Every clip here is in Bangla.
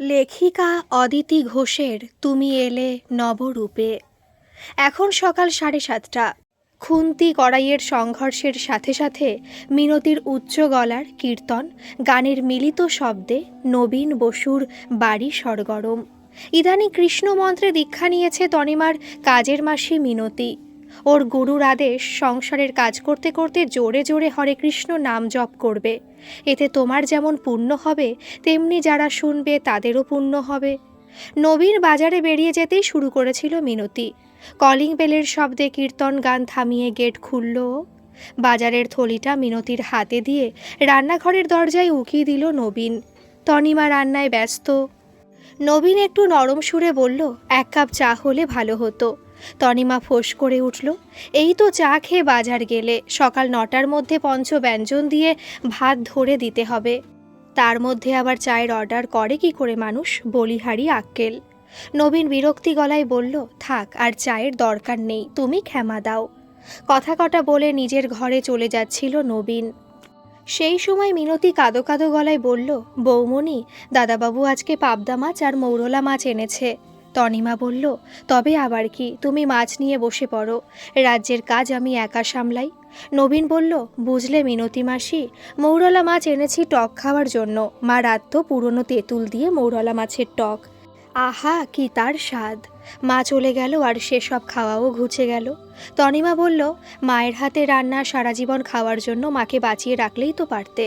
লেখিকা অদিতি ঘোষের তুমি এলে নবরূপে এখন সকাল সাড়ে সাতটা। খুন্তি কড়াইয়ের সংঘর্ষের সাথে সাথে মিনতির উচ্চ গলার কীর্তন, গানের মিলিত শব্দে নবীন বসুর বাড়ি সরগরম। ইদানি কৃষ্ণ মন্ত্রে দীক্ষা নিয়েছে তনিমার কাজের মাসি মিনতি। ওর গুরুর আদেশ সংসারের কাজ করতে করতে জোরে জোরে হরে কৃষ্ণ নাম জপ করবে। এতে তোমার যেমন পুণ্য হবে, তেমনি যারা শুনবে তাদেরও পুণ্য হবে। নবীন বাজারে বেরিয়ে যেতেই শুরু করেছিল মিনতি। কলিং বেলের শব্দে কীর্তন গান থামিয়ে গেট খুলল। বাজারের থলিটা মিনতির হাতে দিয়ে রান্নাঘরের দরজায় উকিয়ে দিল নবীন। তনিমা রান্নায় ব্যস্ত। নবীন একটু নরম সুরে বলল, এক কাপ চা হলে ভালো হতো। তনিমা ফোঁস করে উঠল। এই তো চা খেয়ে বাজার গেলে। সকাল নটার মধ্যে পঞ্চ ব্যঞ্জন দিয়ে ভাত ধরে দিতে হবে। তার মধ্যে আবার চায়ের অর্ডার করে কি করে মানুষ? বলিহারি আক্কেল। নবীন বিরক্তি গলায় বলল, থাক, আর চায়ের দরকার নেই, তুমি ক্ষমা দাও। কথা কটা বলে নিজের ঘরে চলে যাচ্ছিল নবীন। সেই সময় মিনতি কাদো কাদো গলায় বলল, বৌমণি, দাদাবাবু আজকে পাবদা মাছ আর মৌরলা মাছ এনেছে। তনিমা বলল, তবে আবার কি, তুমি মাছ নিয়ে বসে পড়ো। রাজ্যের কাজ আমি একা সামলাই। নবীন বলল, বুঝলে মিনতি মাসি, মৌরলা মাছ এনেছি টক খাওয়ার জন্য। মা রাত্ত পুরনো তেঁতুল দিয়ে মৌরলা মাছের টক। আহা, কি তার স্বাদ। মা চলে গেল আর সেসব খাওয়াও ঘুচে গেল। তনিমা বলল, মায়ের হাতে রান্না সারা জীবন খাওয়ার জন্য মাকে বাঁচিয়ে রাখলেই তো পারতে।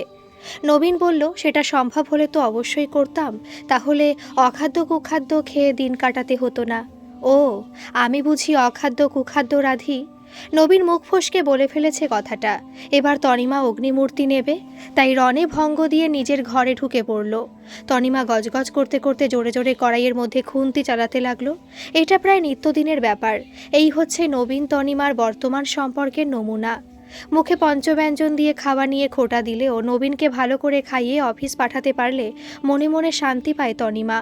নবীন বলল, সেটা সম্ভব হলে তো অবশ্যই করতাম। তাহলে অখাদ্য কুখাদ্য খেয়ে দিন কাটাতে হতো না। ও, আমি বুঝি অখাদ্য কুখাদ্য রাধি? নবীন মুখ ফসকে বলে ফেলেছে কথাটা। এবার তনিমা অগ্নিমূর্তি নেবে। তাই রনে ভঙ্গ দিয়ে নিজের ঘরে ঢুকে পড়ল। তনিমা গজগজ করতে করতে জোরে জোরে কড়াইয়ের মধ্যে খুন্তি চালাতে লাগল। এটা প্রায় নিত্যদিনের ব্যাপার। এই হচ্ছে নবীন তনিমার বর্তমান সম্পর্কের নমুনা। মুখে পঞ্চব্যঞ্জন দিয়ে খাওয়া নিয়ে খোটা দিলেও নবীনকে ভালো করে খাইয়ে অফিস পাঠাতে পারলে মনে মনে শান্তি পায় তনিমা।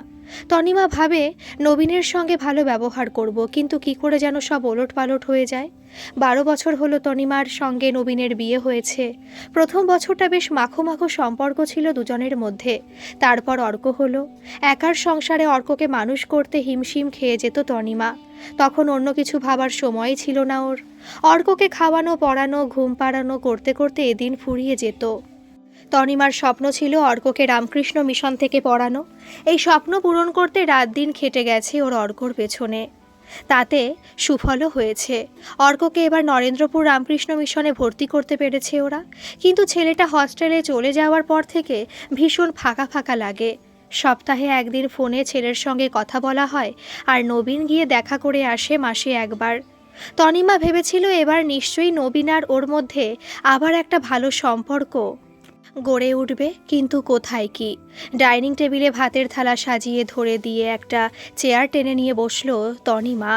তনিমা ভাবে, নবীনের সঙ্গে ভালো ব্যবহার করব, কিন্তু কি করে যেন সব ওলট পালট হয়ে যায়? বারো বছর হলো তনিমার সঙ্গে নবীনের বিয়ে হয়েছে। প্রথম বছরটা বেশ মাখো মাখো সম্পর্ক ছিল দুজনের মধ্যে। তারপর অর্ক হলো। একার সংসারে অর্ককে মানুষ করতে হিমশিম খেয়ে যেত তনিমা। তখন অন্য কিছু ভাবার সময় ছিল না ওর। অর্ককে খাওয়ানো, পড়ানো, ঘুম পাড়ানো, করতে করতে এদিন ফুরিয়ে যেত। তনিমার স্বপ্ন ছিল অর্ককে রামকৃষ্ণ মিশন থেকে পড়ানো। এই স্বপ্ন পূরণ করতে রাত দিন খেটে গেছে ওর অর্কর পেছনে। তাতে সুফলও হয়েছে। অর্ককে এবার নরেন্দ্রপুর রামকৃষ্ণ মিশনে ভর্তি করতে পেরেছে ওরা। কিন্তু ছেলেটা হস্টেলে চলে যাওয়ার পর থেকে ভীষণ ফাঁকা ফাঁকা লাগে। সপ্তাহে একদিন ফোনে ছেলের সঙ্গে কথা বলা হয় আর নবীন গিয়ে দেখা করে আসে মাসে একবার। তনিমা ভেবেছিল এবার নিশ্চয়ই নবীন আর ওর মধ্যে আবার একটা ভালো সম্পর্ক। গড়ে উঠবে, কিন্তু কোথায় কি? ডাইনিং টেবিলে ভাতের থালা সাজিয়ে ধরে দিয়ে একটা চেয়ার টেনে নিয়ে বসল তনিমা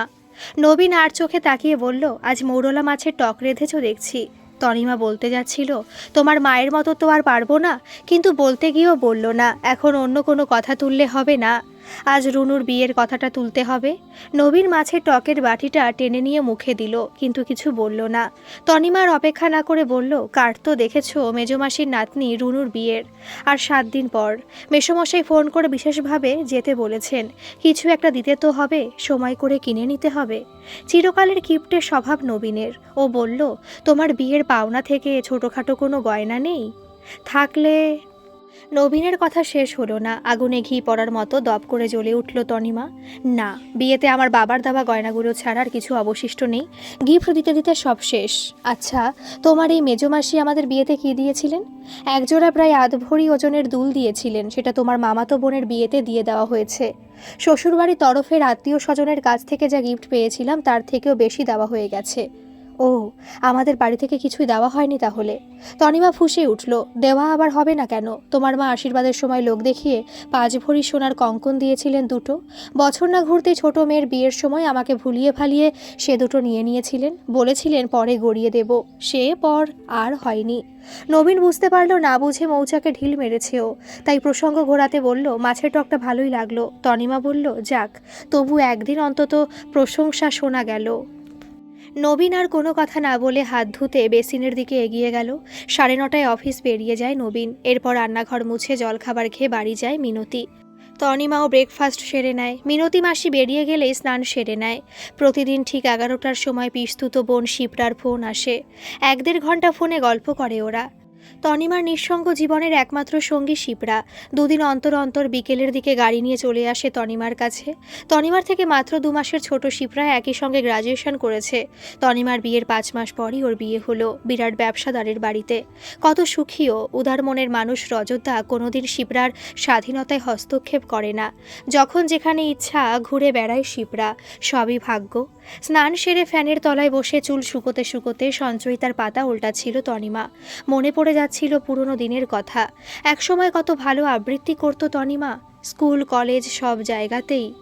নবীন আর চোখে তাকিয়ে বলল, আজ মৌরলা মাছের টক রেঁধেছ দেখছি। তনিমা বলতে যাচ্ছিল, তোমার মায়ের মতো তো আর পারব না। কিন্তু বলতে গিয়েও বলল, না, এখন অন্য কোনো কথা তুললে হবে না। আজ রুনুর বিয়ের কথাটা তুলতে হবে। নবীন মাছের টকের বাটিটা টেনে নিয়ে মুখে দিল, কিন্তু কিছু বলল না। তনিমার অপেক্ষা না করে বলল, কার তো দেখেছ মেজমাসির নাতনি রুনুর বিয়ের? আর সাত দিন পর মেসমশাই ফোন করে বিশেষভাবে যেতে বলেছেন, কিছু একটা দিতে তো হবে, সময় করে কিনে নিতে হবে। চিরকালের কিপ্টের স্বভাব নবীনের। ও বলল, তোমার বিয়ের পাওনা থেকে ছোটোখাটো কোনো গয়না নেই? থাকলে নবীনের কথা শেষ হলো না। আগুনে ঘি পড়ার মতো দপ করে জ্বলে উঠল তনিমা। না, বিয়েতে আমার বাবার দেওয়া গয়নাগুলো ছাড়া আর কিছু অবশিষ্ট নেই। গিফট দিতে দিতে সব শেষ। আচ্ছা তোমার এই মেজমাসি আমাদের বিয়েতে কি দিয়েছিলেন? একজোড়া প্রায় আধ ভরি ওজনের দুল দিয়েছিলেন, সেটা তোমার মামাতো বোনের বিয়েতে দিয়ে দেওয়া হয়েছে। শ্বশুরবাড়ির তরফের আত্মীয় স্বজনের কাছ থেকে যা গিফট পেয়েছিলাম, তার থেকেও বেশি দেওয়া হয়ে গেছে। ও, আমাদের বাড়ি থেকে কিছুই দেওয়া হয়নি তাহলে। তনিমা ফুসে উঠল, দেওয়া আবার হবে না কেন? তোমার মা আশীর্বাদের সময় লোক দেখিয়ে পাঁচ ভরি সোনার কঙ্কন দিয়েছিলেন দুটো। বছর না ঘুরতে ছোট মেয়ের বিয়ের সময় আমাকে ভুলিয়ে ভালিয়ে সে দুটো নিয়ে নিয়েছিলেন। বলেছিলেন, পরে গড়িয়ে দেব। সে পর আর হয়নি। নবীন বুঝতে পারল, না বুঝে মৌচাকে ঢিল মেরেছে ও তাই প্রসঙ্গ ঘোরাতে বলল, মাছের টকটা ভালোই লাগল। তনিমা বলল, যাক, তবু একদিন অন্তত প্রশংসা শোনা গেল। নবীন আর কোনো কথা না বলে হাত ধুতে বেসিনের দিকে এগিয়ে গেল। সাড়ে নটায় অফিস বেরিয়ে যায় নবীন। এরপর রান্নাঘর মুছে জলখাবার খেয়ে বাড়ি যায় মিনতি। তনিমাও ব্রেকফাস্ট সেরে নেয়। মিনতি মাসি বেরিয়ে গেলেই স্নান সেরে নেয়। প্রতিদিন ঠিক এগারোটার সময় পিস্তুত বোন, শিপ্রার ফোন আসে। এক দেড় ঘণ্টা ফোনে গল্প করে ওরা। তনিমার নিঃসঙ্গ জীবনের একমাত্র সঙ্গী শিপ্রা দুদিন অন্তর অন্তর বিকেলের দিকে গাড়ি নিয়ে চলে আসে তনিমার কাছে। তনিমার থেকে মাত্র দু মাসের ছোট শিপরা একই সঙ্গে গ্রাজুয়েশন করেছে। তনিমার বিয়ের পাঁচ মাস পরই ওর বিয়ে হলো বিরাট ব্যবসাদারের বাড়িতে। কত সুখীও, উদার মনের মানুষ রজতদা কোনোদিন শিপ্রার স্বাধীনতায় হস্তক্ষেপ করে না। যখন যেখানে ইচ্ছা ঘুরে বেড়ায় শিপ্রা সবই ভাগ্য স্নান সেরে ফ্যানের তলায় বসে চুল শুকোতে শুকোতে সঞ্চয়িতার পাতা উল্টাচ্ছিল তনিমা। মনে পড়ে যাচ্ছিল পুরনো দিনের কথা। একসময় কত ভালো আবৃত্তি করতো তনিমা। স্কুল, কলেজ সব জায়গাতেই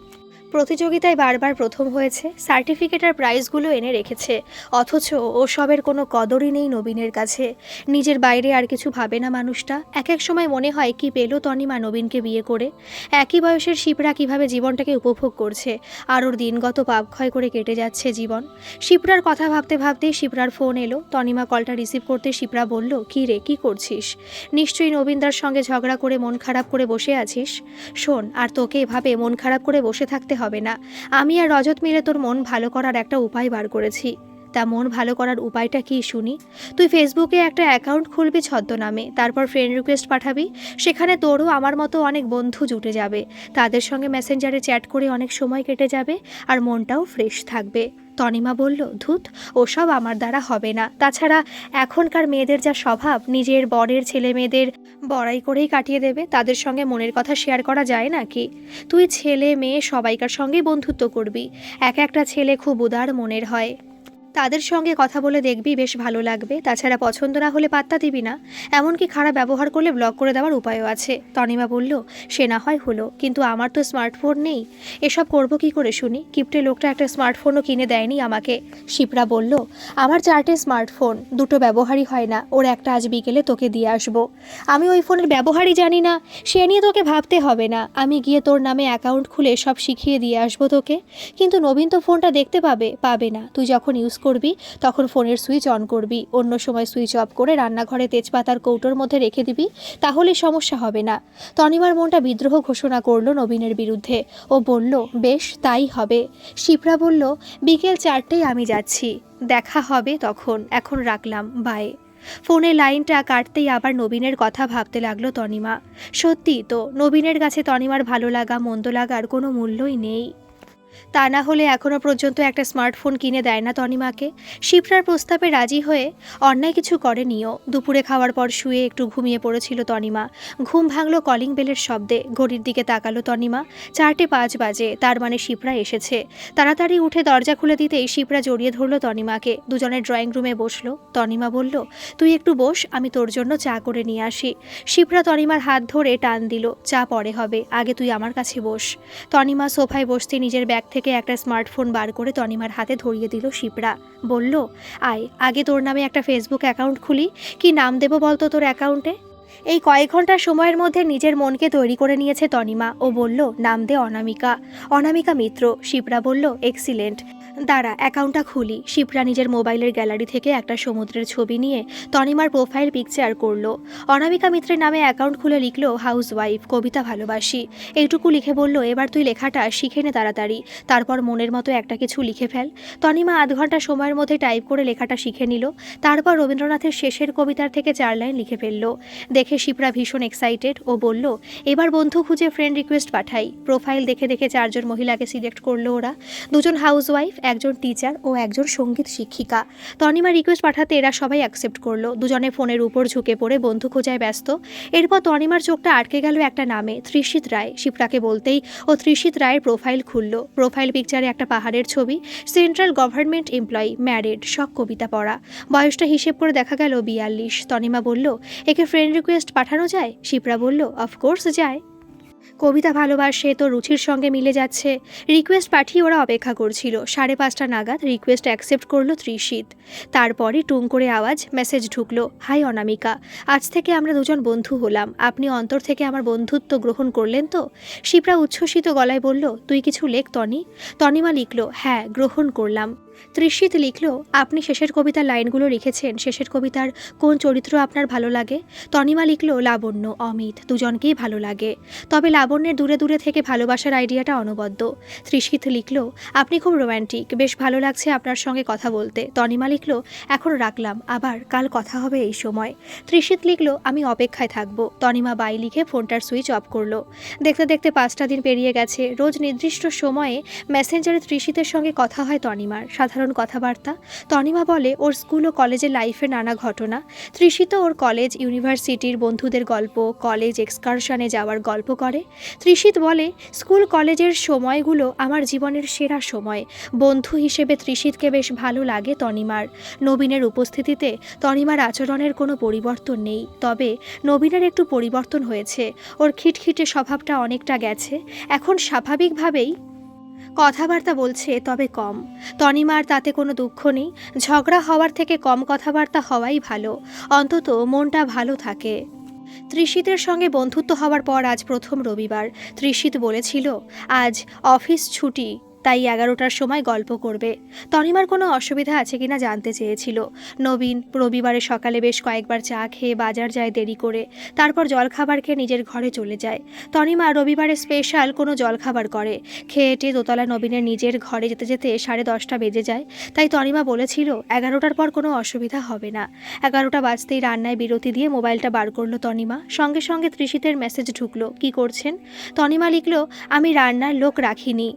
প্রতিযোগিতায় বারবার প্রথম হয়েছে, সার্টিফিকেট আর প্রাইজগুলো এনে রেখেছে। অথচ ওসবের কোনো কদরই নেই নবীনের কাছে। নিজের বাইরে আর কিছু ভাবে না মানুষটা। এক এক সময় মনে হয়, কি পেল তনিমা নবীনকে বিয়ে করে? একই বয়সের শিপরা কীভাবে জীবনটাকে উপভোগ করছে? আর ওর দিনগত পাপক্ষয় করে কেটে যাচ্ছে জীবন? শিপ্রার কথা ভাবতে ভাবতেই শিপ্রার ফোন এলো। তনিমা কলটা রিসিভ করতে শিপরা বলল, কি রে, কি করছিস? নিশ্চয়ই নবীনদার সঙ্গে ঝগড়া করে, মন খারাপ করে বসে আছিস? শোন, আর তোকে এভাবে মন খারাপ করে বসে থাকতে হবে না। আমি আর রজত মিলে তোর মন ভালো করার একটা উপায় বার করেছি। তা মন ভালো করার উপায়টা কি শুনি? তুই ফেসবুকে একটা অ্যাকাউন্ট খুলবি ছদ্মনামে, তারপর ফ্রেন্ড রিকোয়েস্ট পাঠাবি, সেখানে তোরও আমার মতো অনেক বন্ধু জুটে যাবে। তাদের সঙ্গে মেসেঞ্জারে চ্যাট করে অনেক সময় কেটে যাবে আর মনটাও ফ্রেশ থাকবে। তনিমা বলল, ধুত, ওসব আমার দ্বারা হবে না। তাছাড়া এখনকার মেয়েদের যা স্বভাব, নিজের বরের ছেলে মেয়েদের বড়াই করেই কাটিয়ে দেবে, তাদের সঙ্গে মনের কথা শেয়ার করা যায় নাকি? তুই ছেলে, মেয়ে সবাইকার সঙ্গেই বন্ধুত্ব করবি। এক একটা ছেলে খুব উদার মনের হয়। তাদের সঙ্গে কথা বলে দেখবি, বেশ ভালো লাগবে। তাছাড়া পছন্দ না হলে পাত্তা দিবি না। এমনকি খারাপ ব্যবহার করলে ব্লক করে দেওয়ার উপায়ও আছে। তনিমা বলল, সে না হয় হলো, কিন্তু আমার তো স্মার্টফোন নেই। এসব করব কি করে শুনি? কিপ্টে লোকটা একটা স্মার্টফোনও কিনে দেয়নি আমাকে। শিপরা বলল, আমার চারটে স্মার্টফোন, দুটো ব্যবহারই হয় না। ওর একটা আজ বিকেলে তোকে দিয়ে আসব। আমি ওই ফোনের ব্যবহারই জানি না। সে নিয়ে তোকে ভাবতে হবে না। আমি গিয়ে তোর নামে অ্যাকাউন্ট খুলে সব শিখিয়ে দিয়ে আসব তোকে। কিন্তু নবীন তো ফোনটা দেখতে পাবে পাবে না। তুই যখন ইউজ করবি, তখন ফোনের সুইচ অন করবি, অন্য সময় সুইচ অফ করে রান্নাঘরে তেজপাতার কৌটোর মধ্যে রেখে দিবি, তাহলে সমস্যা হবে না। তনিমার মনটা বিদ্রোহ ঘোষণা করল নবীনের বিরুদ্ধে ও বলল, বেশ, তাই হবে। শিপ্রা বলল, বিকেল চারটেই আমি যাচ্ছি, দেখা হবে তখন, এখন রাখলাম বাই ফোনে লাইনটা কাটতেই আবার নবীনের কথা ভাবতে লাগল তনিমা। সত্যি তো, নবীনের কাছে তনিমার ভালো লাগা, মন্দ লাগার কোনো মূল্যই নেই। তা না হলে এখনও পর্যন্ত একটা স্মার্টফোন কিনে দেয় না তনিমাকে। শিপ্রার প্রস্তাবে রাজি হয়ে অন্যায় কিছু করেনিও দুপুরে খাওয়ার পর শুয়ে একটু ঘুমিয়ে পড়েছিল তনিমা। ঘুম ভাঙল কলিং বেলের শব্দে। ঘড়ির দিকে তাকালো তনিমা। চারটে পাঁচ বাজে, তার মানে শিপ্রা এসেছে। তাড়াতাড়ি উঠে দরজা খুলে দিতেই শিপ্রা জড়িয়ে ধরল তনিমাকে। দুজনের ড্রয়িং রুমে বসল। তনিমা বলল, তুই একটু বস, আমি তোর জন্য চা করে নিয়ে আসি। শিপ্রা তনিমার হাত ধরে টান দিল, চা পরে হবে, আগে তুই আমার কাছে বস। তনিমা সোফায় বসতে নিজের ব্যাগ থেকে একটা স্মার্টফোন বার করে তনিমার হাতে ধরিয়ে দিল শিপরা। বলল, আয়, আগে তোর নামে একটা ফেসবুক অ্যাকাউন্ট খুলি। কি নাম দেবো বলতো তোর অ্যাকাউন্টে এই কয়েক ঘণ্টার সময়ের মধ্যে নিজের মনকে তৈরি করে নিয়েছে তনিমা। ও বলল, নাম দে অনামিকা। অনামিকা মিত্র। শিপরা বলল এক্সিলেন্ট দাঁড়া অ্যাকাউন্টটা খুলি। শিপ্রা নিজের মোবাইলের গ্যালারি থেকে একটা সমুদ্রের ছবি নিয়ে তনিমার প্রোফাইল পিকচার করল। অনামিকা মিত্রের নামে অ্যাকাউন্ট খুলে লিখলো হাউস ওয়াইফ কবিতা ভালোবাসি। এইটুকু লিখে বলল, এবার তুই লেখাটা শিখে নে তাড়াতাড়ি। তারপর মনের মতো একটা কিছু লিখে ফেল। তনিমা আধ ঘণ্টা সময়ের মধ্যে টাইপ করে লেখাটা শিখে নিল। তারপর রবীন্দ্রনাথের শেষের কবিতার থেকে চার লাইন লিখে ফেলল। দেখে শিপ্রা ভীষণ এক্সাইটেড ও বলল, এবার বন্ধু খুঁজে ফ্রেন্ড রিকোয়েস্ট পাঠাই। প্রোফাইল দেখে দেখে চারজন মহিলাকে সিলেক্ট করল ওরা। দুজন হাউস ওয়াইফ একজন টিচার ও একজন সংগীত শিক্ষিকা। তনিমা রিকোয়েস্ট পাঠাতে এরা সবাই অ্যাকসেপ্ট করল। দুজনে ফোনের উপর ঝুঁকে পড়ে বন্ধু খোঁজায় ব্যস্ত। এরপর তনিমার চোখটা আটকে গেল একটা নামে, ত্রিশিত রায়। শিপ্রাকে বলতেই ও ত্রিশিত রায়ের প্রোফাইল খুলল। প্রোফাইল পিকচারে একটা পাহাড়ের ছবি সেন্ট্রাল গভর্নমেন্ট এমপ্লয়ি ম্যারিড সব কবিতা পড়া। বয়সটা হিসেব করে দেখা গেল বিয়াল্লিশ। তনিমা বলল, একে ফ্রেন্ড রিকোয়েস্ট পাঠানো যায়? শিপ্রা বলল অফকোর্স যায়। কবিতা ভালোবাসে, তো রুচির সঙ্গে মিলে যাচ্ছে। রিকোয়েস্ট পাঠিয়ে ওরা অপেক্ষা করছিল। সাড়ে পাঁচটা নাগাদ রিকোয়েস্ট অ্যাকসেপ্ট করল ত্রিশিত। তারপরে টুং করে আওয়াজ, মেসেজ ঢুকলো, হাই অনামিকা, আজ থেকে আমরা দুজন বন্ধু হলাম। আপনি অন্তর থেকে আমার বন্ধুত্ব গ্রহণ করলেন তো? শিপ্রা উচ্ছ্বসিত গলায় বলল, তুই কিছু লেখ তনি তনিমা লিখলো হ্যাঁ গ্রহণ করলাম। তৃষিত লিখল, আপনি শেষের কবিতার লাইনগুলো লিখেছেন, শেষের কবিতার কোন চরিত্র আপনার ভালো লাগে? তনিমা লিখল, লাবণ্য, অমিত, দুজনকেই ভালো লাগে। তবে লাবণ্যের দূরে দূরে থেকে ভালোবাসার আইডিয়াটা অনবদ্য। তৃষিত লিখল, আপনি খুব রোম্যান্টিক, বেশ ভালো লাগছে আপনার সঙ্গে কথা বলতে। তনিমা লিখল, এখন রাখলাম, আবার কাল কথা হবে এই সময়। তৃষিত লিখল, আমি অপেক্ষায় থাকব। তনিমা বাই লিখে ফোনটার সুইচ অফ করল। দেখতে দেখতে পাঁচটা দিন পেরিয়ে গেছে। রোজ নির্দিষ্ট সময়ে মেসেঞ্জারে তৃষিতের সঙ্গে কথা হয় তনিমার। সাধারণ কথাবার্তা। তনিমা বলে, ওর স্কুল ও কলেজের লাইফের নানা ঘটনা। তৃষিত ওর কলেজ, ইউনিভার্সিটির বন্ধুদের গল্প, কলেজ এক্সকারশনে যাওয়ার গল্প করে। তৃষিত বলে, স্কুল কলেজের সময়গুলো আমার জীবনের সেরা সময়। বন্ধু হিসেবে তৃষিতকে বেশ ভালো লাগে তনিমার। নবীনের উপস্থিতিতে তনিমার আচরণের কোনো পরিবর্তন নেই। তবে নবীনের একটু পরিবর্তন হয়েছে। ওর খিটখিটে স্বভাবটা অনেকটা গেছে। এখন স্বাভাবিকভাবেই কথাবার্তা বলছে তবে কম। তনিমার তাতে কোনো দুঃখ নেই। ঝগড়া হওয়ার থেকে কম কথাবার্তা হওয়াই ভালো। অন্তত মনটা ভালো থাকে। ত্রিশিতের সঙ্গে বন্ধুত্ব হওয়ার পর আজ প্রথম রবিবার। ত্রিশিত বলেছিল, আজ অফিস ছুটি। তাই এগারোটার সময় গল্প করবে। তনিমার কোনো অসুবিধা আছে কিনা জানতে চেয়েছিল। নবীন, রবিবারে সকালে বেশ কয়েকবার চা খেয়ে বাজার যায় দেরি করে। তারপর জলখাবার খেয়ে নিজের ঘরে চলে যায়। তনিমা রবিবারে স্পেশাল কোনো জলখাবার করে। খেয়ে টেয়ে দোতলা নবীনের নিজের ঘরে যেতে যেতে সাড়ে দশটা বেজে যায়। তাই তনিমা বলেছিল, এগারোটার পর কোনো অসুবিধা হবে না। এগারোটা বাজতেই রান্নায় বিরতি দিয়ে মোবাইলটা বার করল তনিমা। সঙ্গে সঙ্গে ত্রিশিতের মেসেজ ঢুকলো, কি করছেন? তনিমা লিখল, আমি রান্নার লোক রাখিনি।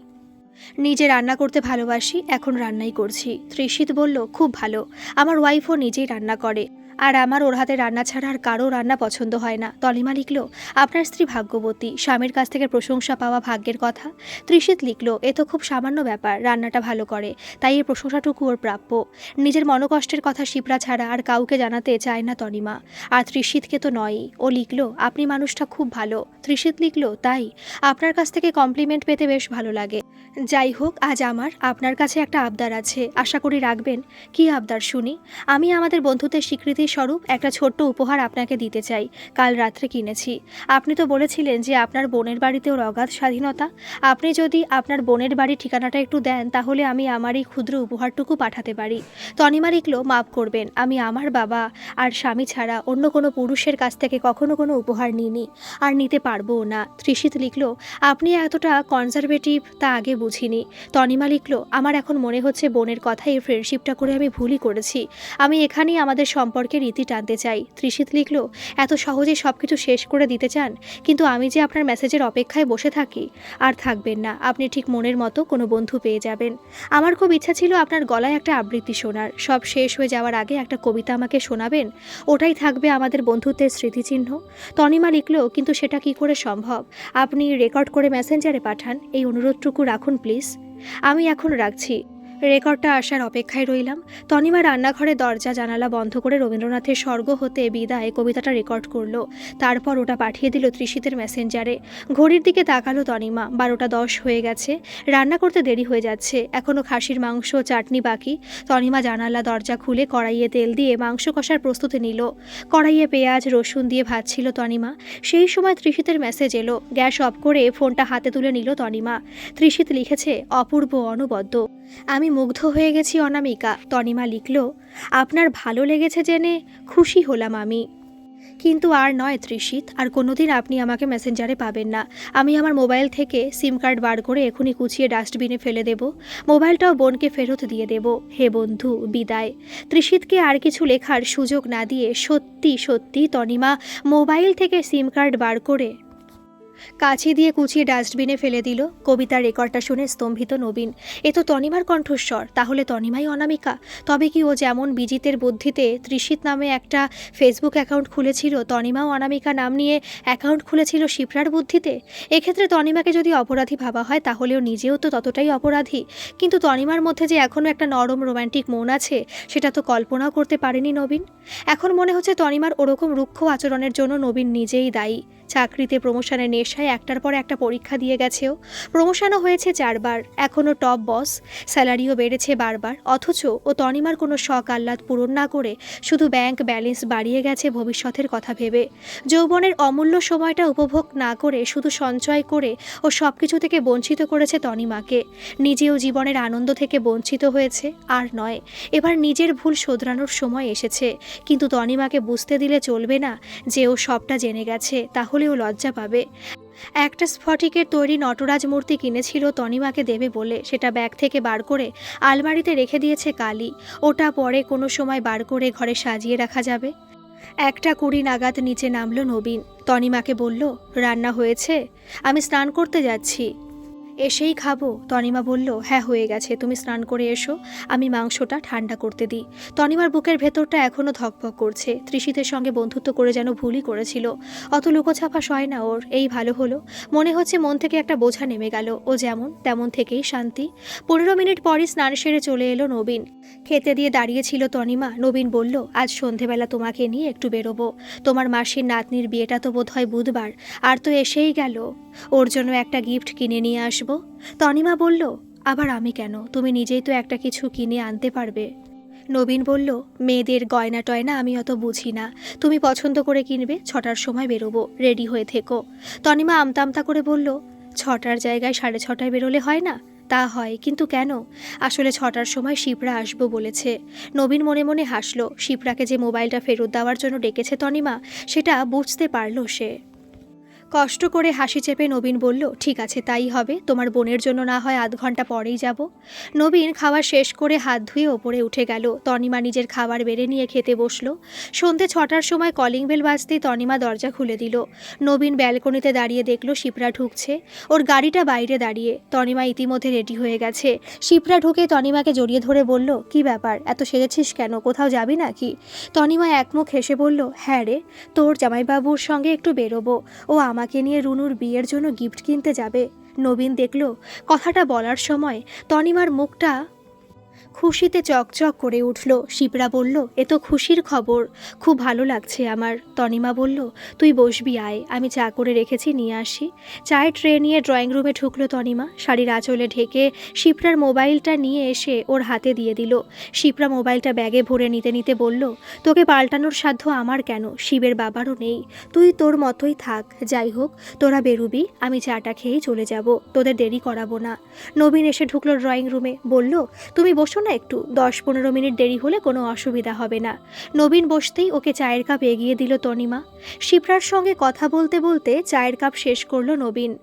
নিজে রান্না করতে ভালোবাসি, এখন রান্নাই করছি। ত্রিশিত বলল, খুব ভালো। আমার ওয়াইফও নিজেই রান্না করে। আর আমার ওর হাতে রান্না ছাড়া আর কারও রান্না পছন্দ হয় না। তলিমা লিখল, আপনার স্ত্রী ভাগ্যবতী। স্বামীর কাছ থেকে প্রশংসা পাওয়া ভাগ্যের কথা? ত্রিশিত লিখল, এ তো খুব সামান্য ব্যাপার, রান্নাটা ভালো করে। তাই এই প্রশংসাটুকু ওর প্রাপ্য। নিজের মনোকষ্টের কথা শিপরা ছাড়া আর কাউকে জানাতে চায় না তনিমা আর ত্রিশিতকে তো নয়ই। ও লিখল, আপনি মানুষটা খুব ভালো। ত্রিশিত লিখল, তাই? আপনার কাছ থেকে কমপ্লিমেন্ট পেতে বেশ ভালো লাগে। যাই হোক, আজ আমার, আপনার কাছে একটা আবদার আছে। আশা করি রাখবেন। কি আবদার, শুনি? আমি আমাদের বন্ধুত্বের স্বীকৃতি স্বরূপ একটা ছোট্ট উপহার আপনাকে দিতে চাই, কাল রাত্রে কিনেছি। আপনি তো বলেছিলেন যে আপনার বোনের বাড়িতেও অগাধ স্বাধীনতা। আপনি যদি আপনার বোনের বাড়ির ঠিকানাটা একটু দেন, তাহলে আমি আমার এই ক্ষুদ্র উপহারটুকু পাঠাতে পারি। তনিমা লিখল, মাফ করবেন, আমি আমার বাবা আর স্বামী ছাড়া অন্য কোনো পুরুষের কাছ থেকে কখনো কোনো উপহার নিইনি, আর নিতে পারবও না। ত্রিশিত লিখল, আপনি এতটা কনজারভেটিভ তা আগে বুঝিনি। তনিমা লিখল, আমার এখন মনে হচ্ছে বোনের কথায় এই ফ্রেন্ডশিপটা করে আমি ভুলই করেছি। আমি এখানেই আমাদের সম্পর্কে রীতি টানতে চাই। ত্রিশিত লিখল, এত সহজে সব কিছু শেষ করে দিতে চান, কিন্তু আমি যে আপনার মেসেজের অপেক্ষায় বসে থাকি, আর থাকবেন না। আপনি ঠিক মনের মতো কোনো বন্ধু পেয়ে যাবেন। আমার খুব ইচ্ছা ছিল আপনার গলায় একটা আবৃত্তি শোনার। সব শেষ হয়ে যাওয়ার আগে একটা কবিতা আমাকে শোনাবেন? ওটাই থাকবে আমাদের বন্ধুত্বের স্মৃতিচিহ্ন। তনিমা লিখল, কিন্তু সেটা কি করে সম্ভব? আপনি রেকর্ড করে মেসেঞ্জারে পাঠান। এই অনুরোধটুকু রাখুন, প্লিজ। আমি এখন রাখছি। রেকর্ডটা আসার অপেক্ষায় রইলাম। তনিমা রান্নাঘরে দরজা, জানালা বন্ধ করে রবীন্দ্রনাথের স্বর্গ হতে বিদায় কবিতাটা রেকর্ড করল। তারপর ওটা পাঠিয়ে দিল ত্রিশিতের মেসেঞ্জারে। ঘড়ির দিকে তাকালো তনিমা। বারোটা দশ হয়ে গেছে। রান্না করতে দেরি হয়ে যাচ্ছে। এখনও খাসির মাংস চাটনি বাকি। তনিমা জানালা, দরজা খুলে কড়াইয়ে তেল দিয়ে মাংস কষার প্রস্তুতি নিল। কড়াইয়ে পেঁয়াজ, রসুন দিয়ে ভাজছিল তনিমা। সেই সময় ত্রিশিতের মেসেজ এলো। গ্যাস অফ করে ফোনটা হাতে তুলে নিল তনিমা। ত্রিশিত লিখেছে, অপূর্ব, অনবদ্য। আমি মুগ্ধ হয়ে গেছি, অনামিকা। তনিমা লিখল, আপনার ভালো লেগেছে জেনে খুশি হলাম আমি। কিন্তু আর নয়, ত্রিশিত, আর কোনোদিন আপনি আমাকে মেসেঞ্জারে পাবেন না। আমি আমার মোবাইল থেকে সিম কার্ড বার করে এখনই কুচিয়ে ডাস্টবিনে ফেলে দেব। মোবাইলটাও বোনকে ফেরত দিয়ে দেব। হে বন্ধু, বিদায়। ত্রিশিতকে আর কিছু লেখার সুযোগ না দিয়ে সত্যি সত্যি তনিমা মোবাইল থেকে সিম কার্ড বার করে কাছে দিয়ে কুচিয়ে ডাস্টবিনে ফেলে দিল। কবিতার রেকর্ডটা শুনে স্তম্ভিত নবীন। এ তো তনিমার কণ্ঠস্বর, তাহলে তনিমাই অনামিকা। তবে কি ও যেমন বিজিতের বুদ্ধিতে ত্রিশিত নামে একটা ফেসবুক অ্যাকাউন্ট খুলেছিল, তনিমাও অনামিকা নাম নিয়ে অ্যাকাউন্ট খুলেছিল শিপ্রার বুদ্ধিতে? এক্ষেত্রে তনিমাকে যদি অপরাধী ভাবা হয়, তাহলেও নিজেও তো ততটাই অপরাধী। কিন্তু তনিমার মধ্যে যে এখনও একটা নরম রোম্যান্টিক মন আছে, সেটা তো কল্পনাও করতে পারেনি নবীন। এখন মনে হচ্ছে তনিমার ওরকম রুক্ষ আচরণের জন্য নবীন নিজেই দায়ী। চাকরিতে প্রমোশনের নেশায় একটার পর একটা পরীক্ষা দিয়ে গেছেও। প্রমোশনও হয়েছে চারবার, এখনও টপ বস, স্যালারিও বেড়েছে বারবার। অথচ ও তনিমার কোনো শখ আহ্লাদ পূরণ না করে শুধু ব্যাংক ব্যালেন্স বাড়িয়ে গেছে ভবিষ্যতের কথা ভেবে। যৌবনের অমূল্য সময়টা উপভোগ না করে শুধু সঞ্চয় করে ও সব কিছু থেকে বঞ্চিত করেছে তনিমাকে। নিজেও জীবনের আনন্দ থেকে বঞ্চিত হয়েছে, আর নয়, এবার নিজের ভুল শোধরানোর সময় এসেছে। কিন্তু তনিমাকে বুঝতে দিলে চলবে না যে ও সবটা জেনে গেছে তাহলেও লজ্জা পাবে। একটা স্ফটিকের তৈরি নটরাজ মূর্তি কিনেছিল তনিমাকে দেবে বলে। সেটা ব্যাগ থেকে বার করে আলমারিতে রেখে দিয়েছে কালি। ওটা পরে কোনো সময় বার করে ঘরে সাজিয়ে রাখা যাবে। একটা কুড়ি নাগাদ নিচে নামলো নবীন। তনিমাকে বলল, রান্না হয়েছে? আমি স্নান করতে যাচ্ছি। এসেই খাব। তনিমা বলল হ্যাঁ হয়ে গেছে। তুমি স্নান করে এসো। আমি মাংসটা ঠান্ডা করতে দিই। তনিমার বুকের ভেতরটা এখনও ধকভক করছে। ত্রিশিতের সঙ্গে বন্ধুত্ব করে যেন ভুলই করেছিল। অত লুকোছাপা সয় না ওর, এই ভালো হলো। মনে হচ্ছে মন থেকে একটা বোঝা নেমে গেল। ও যেমন, তেমন থেকেই শান্তি। পনেরো মিনিট পরই স্নান সেরে চলে এলো নবীন। খেতে দিয়ে দাঁড়িয়েছিল তনিমা। নবীন বলল, আজ সন্ধেবেলা তোমাকে নিয়ে একটু বেরোবো। তোমার মাসির নাতনির বিয়েটা তো বোধ হয় বুধবার। আর তো এসেই গেল। ওর জন্য একটা গিফট কিনে নিয়ে আসব। তনিমা বলল, আবার আমি কেন? তুমি নিজেই তো একটা কিছু কিনে আনতে পারবে। নবীন বলল, মেয়েদের গয়না টয়না আমি অত বুঝি না। তুমি পছন্দ করে কিনবে, ছটার সময় বেরোবো, রেডি হয়ে থেকো। তনিমা আমতামতা করে বলল, ছটার জায়গায় সাড়ে ছটায় বেরোলে হয় না? তা হয়, কিন্তু কেন? আসলে ছটার সময় শিপ্রা আসব বলেছে। নবীন মনে মনে হাসলো, শিপ্রাকে যে মোবাইলটা ফেরত দেওয়ার জন্য ডেকেছে তনিমা, সেটা বুঝতে পারল সে। কষ্ট করে হাসি চেপে নবীন বলল, ঠিক আছে, তাই হবে। তোমার বোনের জন্য না হয় আধ ঘণ্টা পরেই যাব। নবীন খাওয়া শেষ করে হাত ধুয়ে ওপরে উঠে গেল। তনিমা নিজের খাবার বেড়ে নিয়ে খেতে বসল। সন্ধে ছটার সময় কলিং বেল বাজতেই তনিমা দরজা খুলে দিল। নবীন ব্যালকনিতে দাঁড়িয়ে দেখল শিপরা ঢুকছে। ওর গাড়িটা বাইরে দাঁড়িয়ে। তনিমা ইতিমধ্যে রেডি হয়ে গেছে। শিপরা ঢুকে তনিমাকে জড়িয়ে ধরে বলল, কি ব্যাপার? এত সেজেছিস কেন? কোথাও যাবি নাকি? তনিমা একমুখ হেসে বলল হ্যাঁ রে, তোর জামাইবাবুর সঙ্গে একটু বেরোবো। ও আমাকে নিয়ে রুনুর বিয়ের জন্য গিফট কিনতে যাবে। নবীন দেখল, কথাটা বলার সময় তনিমার মুখটা খুশিতে চকচক করে উঠল। শিপ্রা বলল, এ তো খুশির খবর। খুব ভালো লাগছে আমার। তনিমা বলল, তুই বসবি, আয়। আমি চা করে রেখেছি, নিয়ে আসি। চায়ের ট্রে নিয়ে ড্রয়িং রুমে ঢুকলো তনিমা। শাড়ির আঁচলে ঢেকে শিপ্রার মোবাইলটা নিয়ে এসে ওর হাতে দিয়ে দিল। শিপ্রা মোবাইলটা ব্যাগে ভরে নিতে নিতে বলল, তোকে পাল্টানোর সাধ্য আমার কেন? শিবের বাবারও নেই। তুই তোর মতোই থাক। যাই হোক, তোরা বেরুবি, আমি চাটা খেয়েই চলে যাব। তোদের দেরি করাবো না। নবীন এসে ঢুকলো ড্রয়িং রুমে। বলল, তুমি বসো না একটু দশ পনেরো মিনিট দেরি হলে কোনো অসুবিধা হবে না। নবীন বসতেই ওকে চায়ের কাপ এগিয়ে দিল তনিমা। শিপ্রার সঙ্গে কথা বলতে বলতে চায়ের কাপ শেষ করল নবীন।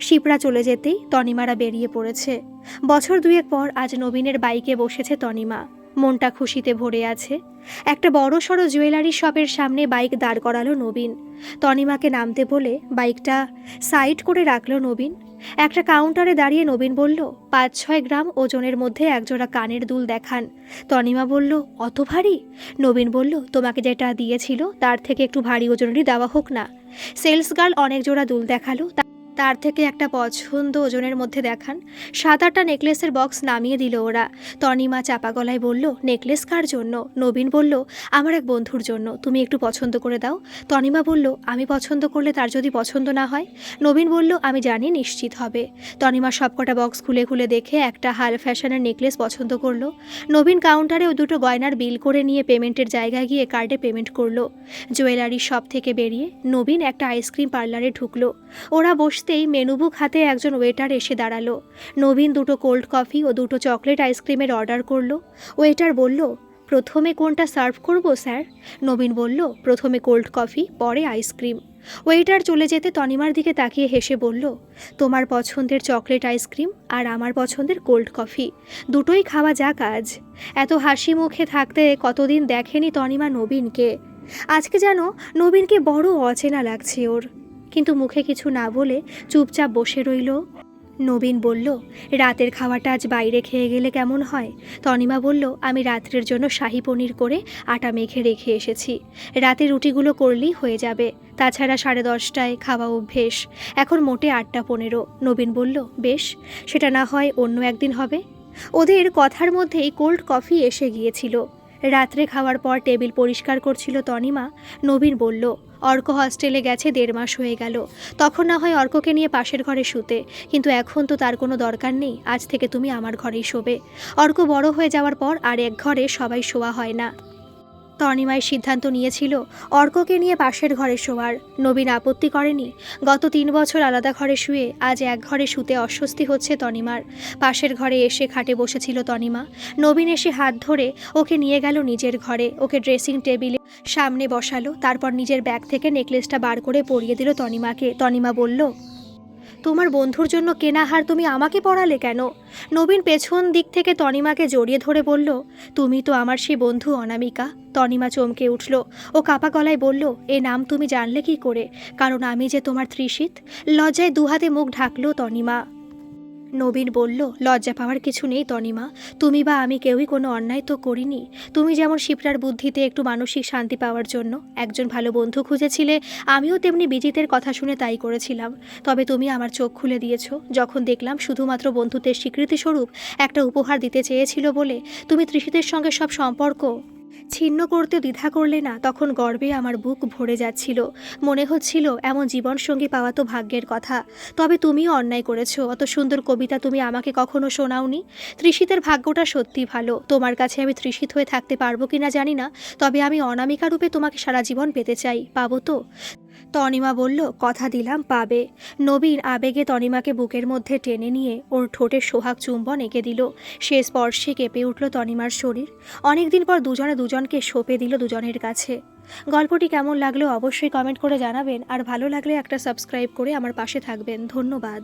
শিপ্রা চলে যেতেই তনিমারা বেরিয়ে পড়েছে। বছর দুয়েক পর আজ নবীনের বাইকে বসেছে তনিমা। মনটা খুশিতে ভরে আছে। একটা বড় সড়ো জুয়েলারি শপের সামনে বাইক দাঁড় করালো নবীন। তনিমাকে নামতে বলে বাইকটা সাইড করে রাখল নবীন। একটা কাউন্টারে দাঁড়িয়ে নবীন বলল পাঁচ ছয় গ্রাম ওজনের মধ্যে একজোড়া কানের দুল দেখান। তনিমা বলল, অত ভারী? নবীন বলল, তোমাকে যেটা দিয়েছিল তার থেকে একটু ভারী ওজনেরই দেওয়া হোক না। সেলস গার্ল অনেক জোড়া দুল দেখাল তার থেকে একটা পছন্দ ওজনের মধ্যে দেখান। সাত আটটা নেকলেসের বক্স নামিয়ে দিল ওরা। তনিমা চাপা গলায় বলল, নেকলেস কার জন্য? নবীন বলল, আমার এক বন্ধুর জন্য। তুমি একটু পছন্দ করে দাও। তনিমা বলল, আমি পছন্দ করলে তার যদি পছন্দ না হয়? নবীন বলল, আমি জানি নিশ্চিত হবে। তনিমা সবকটা বক্স খুলে খুলে দেখে একটা হাল ফ্যাশনের নেকলেস পছন্দ করল। নবীন কাউন্টারেও দুটো গয়নার বিল করে নিয়ে পেমেন্টের জায়গায় গিয়ে কার্ডে পেমেন্ট করল। জুয়েলারি শপ থেকে বেরিয়ে নবীন একটা আইসক্রিম পার্লারে ঢুকলো। ওরা বসতেই মেনুবুক হাতে একজন ওয়েটার এসে দাঁড়াল। নবীন দুটো কোল্ড কফি ও দুটো চকলেট আইসক্রিমের অর্ডার করল। ওয়েটার বলল, প্রথমে কোনটা সার্ভ করব, স্যার? নবীন বলল, প্রথমে কোল্ড কফি, পরে আইসক্রিম। ওয়েটার চলে যেতে তনিমার দিকে তাকিয়ে হেসে বলল, তোমার পছন্দের চকলেট আইসক্রিম আর আমার পছন্দের কোল্ড কফি, দুটোই খাওয়া যাক আজ। এত হাসি মুখে থাকতে কতদিন দেখেনি তনিমা নবীনকে। আজকে যেন নবীনকে বড় অচেনা লাগছে ওর। কিন্তু মুখে কিছু না বলে চুপচাপ বসে রইল। নবীন বলল, রাতের খাওয়াটা আজ বাইরে খেয়ে গেলে কেমন হয়? তনিমা বলল, আমি রাত্রের জন্য শাহি পনির করে আটা মেখে রেখে এসেছি। রাতে রুটিগুলো করলেই হয়ে যাবে। তাছাড়া সাড়ে দশটায় খাওয়া অভ্যেস। এখন মোটে আটটা পনেরো। নবীন বলল, বেশ, সেটা না হয় অন্য একদিন হবে। ওদের কথার মধ্যেই কোল্ড কফি এসে গিয়েছিল। রাত্রে খাওয়ার পর টেবিল পরিষ্কার করছিল তনিমা। নবীন বলল অর্ক হস্টেলে গেছে দেড় মাস হয়ে গেল। তখন না হয় অর্ককে নিয়ে পাশের ঘরে শুতে। কিন্তু এখন তো তার কোনো দরকার নেই। আজ থেকে তুমি আমার ঘরেই শোবে। অর্ক বড় হয়ে যাওয়ার পর আর এক ঘরে সবাই শোয়া হয় না। তনিমায় সিদ্ধান্ত নিয়েছিল অর্ককে নিয়ে পাশের ঘরে শোয়ার নবীন আপত্তি করেনি। গত তিন বছর আলাদা ঘরে শুয়ে আজ এক ঘরে শুতে অস্বস্তি হচ্ছে তনিমার। পাশের ঘরে এসে খাটে বসেছিল তনিমা। নবীন এসে হাত ধরে ওকে নিয়ে গেল নিজের ঘরে। ওকে ড্রেসিং টেবিলে সামনে বসালো, তারপর নিজের ব্যাগ থেকে নেকলেসটা বার করে পরিয়ে দিল তনিমাকে। তনিমা বলল তোমার বন্ধুর জন্য কেনা হার তুমি আমাকে পড়ালে কেন? নবীন পেছন দিক থেকে তনিমাকে জড়িয়ে ধরে বলল, তুমি তো আমার সেই বন্ধু অনামিকা। তনিমা চমকে উঠল ও কাপা গলায় বলল, এ নাম তুমি জানলে কি করে? কারণ আমি যে তোমার ত্রিশিত। লজ্জায় দুহাতে মুখ ঢাকল তনিমা। নবীন বলল, লজ্জা পাওয়ার কিছু নেই তনিমা। তুমি বা আমি কেউই কোনো অন্যায় তো করিনি। তুমি যেমন শিপ্রার বুদ্ধিতে একটু মানসিক শান্তি পাওয়ার জন্য একজন ভালো বন্ধু খুঁজেছিলে, আমিও তেমনি বিজিতের কথা শুনে তাই করেছিলাম। তবে তুমি আমার চোখ খুলে দিয়েছ। যখন দেখলাম শুধুমাত্র বন্ধুত্বের স্বীকৃতিস্বরূপ একটা উপহার দিতে চেয়েছিল বলে, তুমি ত্রিশিতের সঙ্গে সব সম্পর্ক ছিন্ন করতে দ্বিধা করলে না, তখন গর্বে আমার বুক ভরে যাচ্ছিল। মনে হচ্ছিল এমন জীবনসঙ্গী পাওয়া তো ভাগ্যের কথা। তবে তুমিও অন্যায় করেছ, অত সুন্দর কবিতা তুমি আমাকে কখনো শোনাওনি। তৃষিতের ভাগ্যটা সত্যি ভালো। তোমার কাছে আমি তৃষিত হয়ে থাকতে পারব কিনা জানি না, তবে আমি অনামিকা রূপে তোমাকে সারা জীবন পেতে চাই, পাবো তো? তনিমা বলল, কথা দিলাম, পাবে। নবীন আবেগে তনিমাকে বুকের মধ্যে টেনে নিয়ে ওর ঠোঁটের সোহাগ চুম্বন এঁকে দিল। সে স্পর্শে কেঁপে উঠল তনিমার শরীর। অনেকদিন পর দুজনে দুজনকে সঁপে দিল দুজনের কাছে। গল্পটি কেমন লাগল অবশ্যই কমেন্ট করে জানাবেন, আর ভালো লাগলে একটা সাবস্ক্রাইব করে আমার পাশে থাকবেন। ধন্যবাদ।